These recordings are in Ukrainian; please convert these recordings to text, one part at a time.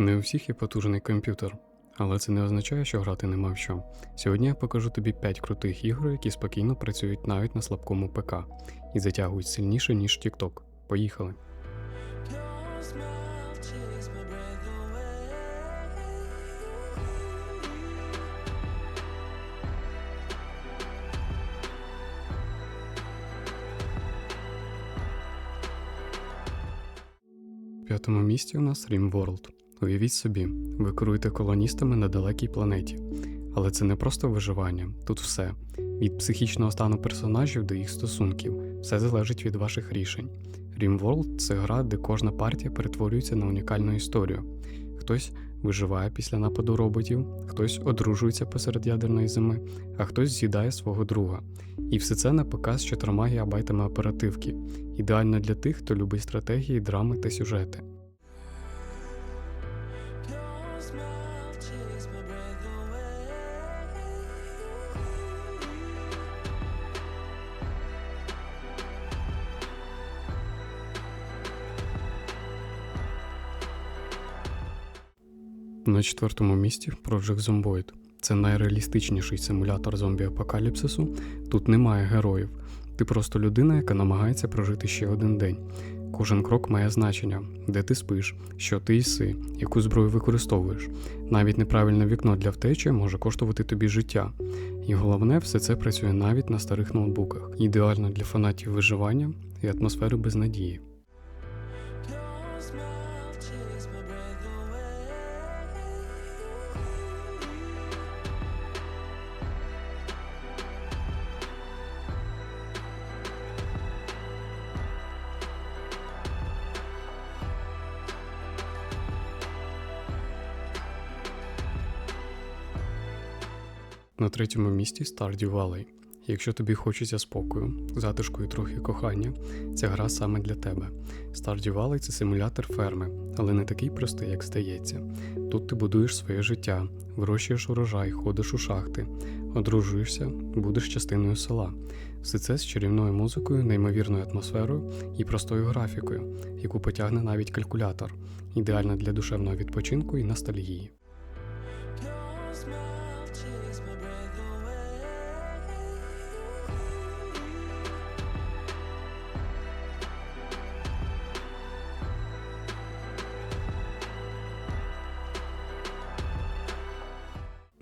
Не у всіх є потужний комп'ютер, але це не означає, що грати нема в що. Сьогодні я покажу тобі 5 крутих ігор, які спокійно працюють навіть на слабкому ПК і затягують сильніше, ніж TikTok. Поїхали. В п'ятому місці у нас RimWorld. Уявіть собі, ви керуєте колоністами на далекій планеті. Але це не просто виживання, тут все. Від психічного стану персонажів до їх стосунків, все залежить від ваших рішень. RimWorld – це гра, де кожна партія перетворюється на унікальну історію. Хтось виживає після нападу роботів, хтось одружується посеред ядерної зими, а хтось з'їдає свого друга. І все це на ПК з 4 гігабайтами оперативки. Ідеально для тих, хто любить стратегії, драми та сюжети. На четвертому місці Project Zomboid. Це найреалістичніший симулятор зомбі-апокаліпсису. Тут немає героїв. Ти просто людина, яка намагається прожити ще один день. Кожен крок має значення, де ти спиш, що ти їси, яку зброю використовуєш. Навіть неправильне вікно для втечі може коштувати тобі життя. І головне, все це працює навіть на старих ноутбуках. Ідеально для фанатів виживання і атмосфери безнадії. На третьому місці Stardew Valley. Якщо тобі хочеться спокою, затишку і трохи кохання, ця гра саме для тебе. Stardew Valley – це симулятор ферми, але не такий простий, як здається. Тут ти будуєш своє життя, вирощуєш урожай, ходиш у шахти, одружуєшся, будеш частиною села. Все це з чарівною музикою, неймовірною атмосферою і простою графікою, яку потягне навіть калькулятор, ідеальна для душевного відпочинку і ностальгії.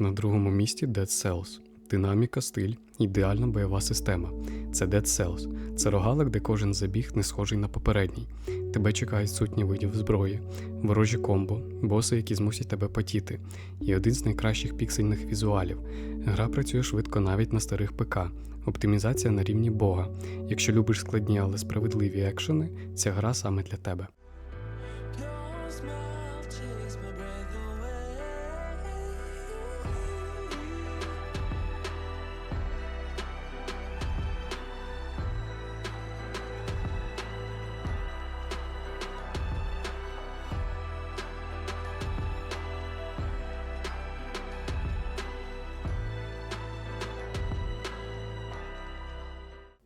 На другому місці Dead Cells. Динаміка, стиль, ідеальна бойова система. Це Dead Cells. Це рогалик, де кожен забіг не схожий на попередній. Тебе чекають сотні видів зброї, ворожі комбо, боси, які змусять тебе потіти, і один з найкращих піксельних візуалів. Гра працює швидко навіть на старих ПК. Оптимізація на рівні Бога. Якщо любиш складні, але справедливі екшени, ця гра саме для тебе.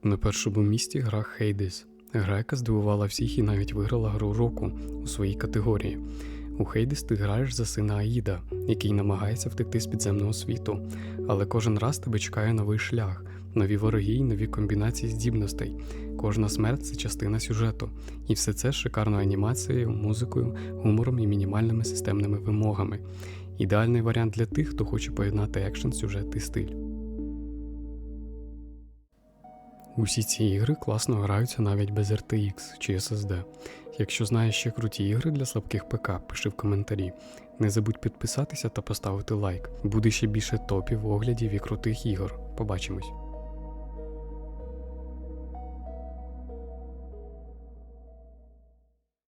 На першому місці гра Hades. Гра, яка здивувала всіх і навіть виграла гру року у своїй категорії. У Hades ти граєш за сина Аїда, який намагається втекти з підземного світу, але кожен раз тебе чекає новий шлях, нові вороги й нові комбінації здібностей. Кожна смерть це частина сюжету, і все це з шикарною анімацією, музикою, гумором і мінімальними системними вимогами. Ідеальний варіант для тих, хто хоче поєднати екшен, сюжет і стиль. Усі ці ігри класно граються навіть без RTX чи SSD. Якщо знаєш ще круті ігри для слабких ПК, пиши в коментарі. Не забудь підписатися та поставити лайк. Буде ще більше топів, оглядів і крутих ігор. Побачимось!